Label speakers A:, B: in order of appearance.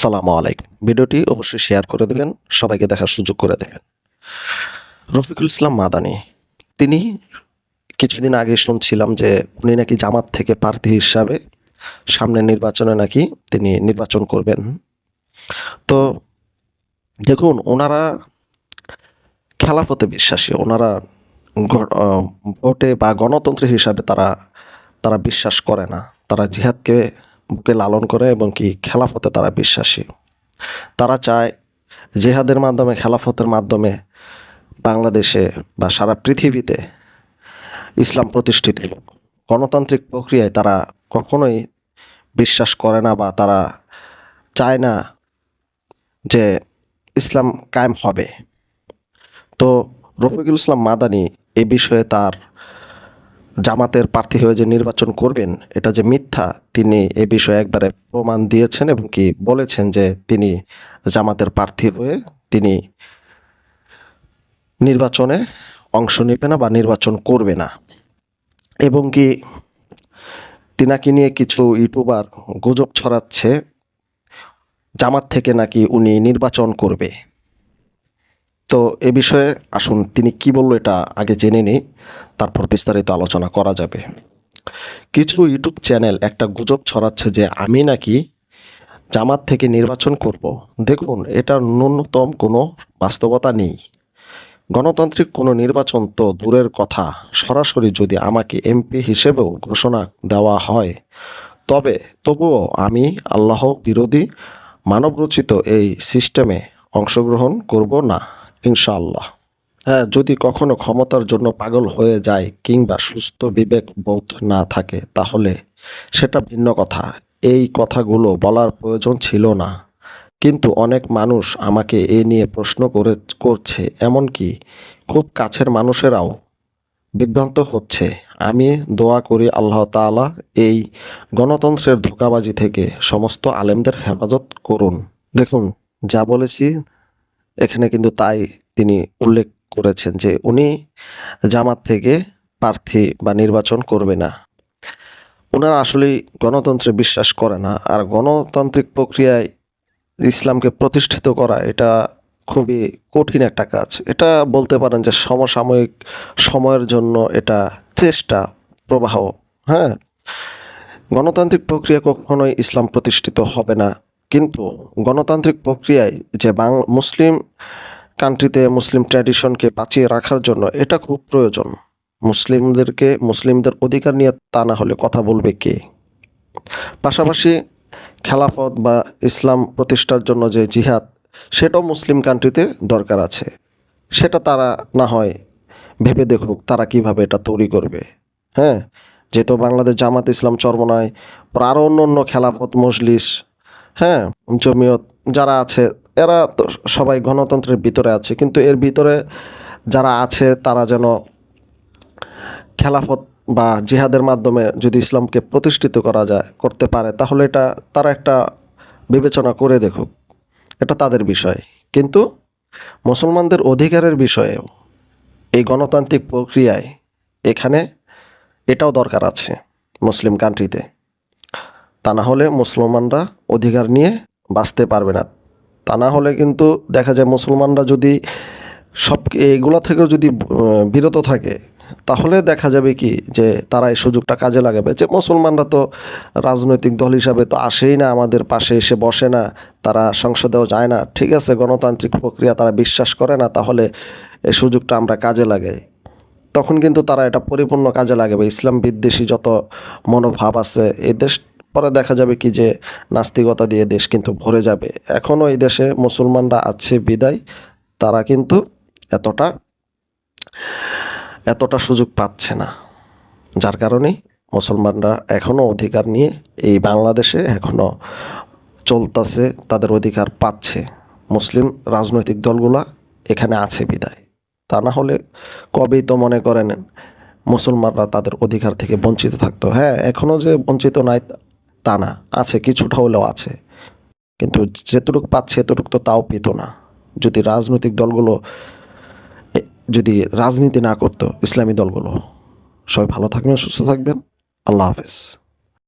A: আসসালামু আলাইকুম। ভিডিওটি অবশ্যই শেয়ার করে দেবেন, সবাইকে দেখার সুযোগ করে দেবেন। রফিকুল ইসলাম মাদানি, তিনি কিছুদিন আগে শুনছিলাম যে উনি নাকি জামাত থেকে প্রার্থী হিসাবে সামনের নির্বাচনে নাকি তিনি নির্বাচন করবেন। তো দেখুন, ওনারা খেলাফতে বিশ্বাসী, ওনারা ভোটে বা গণতন্ত্র হিসাবে তারা তারা বিশ্বাস করে না। তারা জিহাদকে বুকে লালন করে এবং কি খেলাফতে তারা বিশ্বাসী। তারা চায় জেহাদের মাধ্যমে, খেলাফতের মাধ্যমে বাংলাদেশে বা সারা পৃথিবীতে ইসলাম প্রতিষ্ঠিত গণতান্ত্রিক প্রক্রিয়ায় তারা কখনোই বিশ্বাস করে না বা তারা চায় না যে ইসলাম কায়েম হবে। তো রফিকুল ইসলাম মাদানি এ বিষয়ে তার জামাতের প্রার্থী হয়ে যে নির্বাচন করবেন, এটা যে মিথ্যা, তিনি এ বিষয়ে একবারে প্রমাণ দিয়েছেন এবং কি বলেছেন যে তিনি জামাতের প্রার্থী হয়ে তিনি নির্বাচনে অংশ নেবে না বা নির্বাচন করবে না। এবং কি তিনাকে নিয়ে কিছু ইউটিউবার গুজব ছড়াচ্ছে, জামাত থেকে নাকি উনি নির্বাচন করবে। তো এ বিষয়ে আসুন, তিনি কি বলল এটা আগে জেনে নিই, তারপর বিস্তারিত আলোচনা করা যাবে। কিছু ইউটিউব চ্যানেল একটা গুজব ছড়াচ্ছে যে আমি নাকি জামাত থেকে নির্বাচন করব। দেখুন এটার ন্যূনতম কোনো বাস্তবতা নেই। গণতান্ত্রিক কোনো নির্বাচন তো দূরের কথা। সরাসরি যদি আমাকে এমপি হিসেবেও ঘোষণা দেওয়া হয়, তবে তবুও আমি আল্লাহ বিরোধী, মানবরচিত এই সিস্টেমে অংশগ্রহণ করব না। ইনশাআল্লাহ। হ্যাঁ যদি কখনো ক্ষমতার জন্য পাগল হয়ে যায় কিংবা সুস্থ বিবেক বোধ না থাকে, তাহলে সেটা ভিন্ন কথা। এই কথাগুলো বলার প্রয়োজন ছিল না। কিন্তু অনেক মানুষ আমাকে এ নিয়ে প্রশ্ন করে, করছে, এমনকি খুব কাছের মানুষেরাও বিভ্রান্ত হচ্ছে। আমি দোয়া করি আল্লাহ তাআলা এই গণতন্ত্রের ধোকাবাজি থেকে সমস্ত আলেমদের হেফাজত করুন। দেখুন, যা বলেছি এখানে কিন্তু তাই তিনি উল্লেখ করেছেন যে উনি জামাত থেকে প্রার্থী বা নির্বাচন করবে না। ওনারা আসলেই গণতন্ত্রে বিশ্বাস করে না। আর গণতান্ত্রিক প্রক্রিয়ায় ইসলামকে প্রতিষ্ঠিত করা এটা খুবই কঠিন একটা কাজ। এটা বলতে পারেন যে সমসাময়িক সময়ের জন্য এটা চেষ্টা, প্রবাহ হ্যাঁ? গণতান্ত্রিক প্রক্রিয়া কখনোই ইসলাম প্রতিষ্ঠিত হবে না। কিন্তু গণতান্ত্রিক প্রক্রিয়ায় যে বাং, মুসলিম কান্ট্রিতে মুসলিম ট্র্যাডিশনকে বাঁচিয়ে রাখার জন্য এটা খুব প্রয়োজন। মুসলিমদেরকে, মুসলিমদের অধিকার নিয়ে তা না হলে কথা বলবে কে? পাশাপাশি খেলাফত বা ইসলাম প্রতিষ্ঠার জন্য যে জিহাদ, সেটাও মুসলিম কান্ট্রিতে দরকার আছে। সেটা তারা না হয় ভেবে দেখুক তারা কীভাবে এটা তৈরি করবে। হ্যাঁ? যেহেতু বাংলাদেশ জামাত ইসলাম চরমনায় আরও অন্য অন্য খেলাফত, মজলিস হ্যাঁ জমিয়ত যারা আছে, এরা তো সবাই গণতন্ত্রের ভিতরে আছে, কিন্তু এর ভিতরে যারা আছে, তারা যেন খেলাফত বা জিহাদের মাধ্যমে যদি ইসলামকে প্রতিষ্ঠিত করা যায়, করতে পারে, তাহলে এটা তারা একটা বিবেচনা করে দেখুক। এটা তাদের বিষয়। কিন্তু মুসলমানদের অধিকারের বিষয়েও এই গণতান্ত্রিক প্রক্রিয়ায় এখানে এটাও দরকার আছে মুসলিম কান্ট্রিতে তা না হলে মুসলমানরা অধিকার নিয়ে বাঁচতে পারবে না। তা না হলে কিন্তু দেখা যায় মুসলমানরা যদি সব এগুলো থেকেও যদি বিরত থাকে, তাহলে দেখা যাবে কি যে তারা এই সুযোগটা কাজে লাগাবে। যে মুসলমানরা তো রাজনৈতিক দল হিসাবে তো আসেই না, আমাদের পাশে এসে বসে না, তারা সংসদেও যায় না। ঠিক আছে, গণতান্ত্রিক প্রক্রিয়া তারা বিশ্বাস করে না, তাহলে এই সুযোগটা আমরা কাজে লাগাই। তখন কিন্তু তারা এটা পরিপূর্ণ কাজে লাগাবে। ইসলাম বিদ্বেষী যত মনোভাব আছে এই দেশ পরে দেখা যাবে কি যে নাস্তিকতা দিয়ে দেশ কিন্তু ভরে যাবে। এখনও এই দেশে মুসলমানরা আছে বিদায়, তারা কিন্তু এতটা এতটা সুযোগ পাচ্ছে না। যার কারণে মুসলমানরা এখনও অধিকার নিয়ে এই বাংলাদেশে এখনও চলতেছে, তাদের অধিকার পাচ্ছে। মুসলিম রাজনৈতিক দলগুলা এখানে আছে বিদায়। তা না হলে কবেই তো মনে করেন মুসলমানরা তাদের অধিকার থেকে বঞ্চিত থাকতো। হ্যাঁ এখনও যে বঞ্চিত নাই তা না, আছে, কিছুটা হলেও আছে। কিন্তু যেটুকু পাচ্ছে এতটুকু তো তাও পেত না। যদি রাজনৈতিক দলগুলো যদি রাজনীতি না করতো, ইসলামী দলগুলো। সবাই ভালো থাকবেন, সুস্থ থাকবেন। আল্লাহ হাফেজ।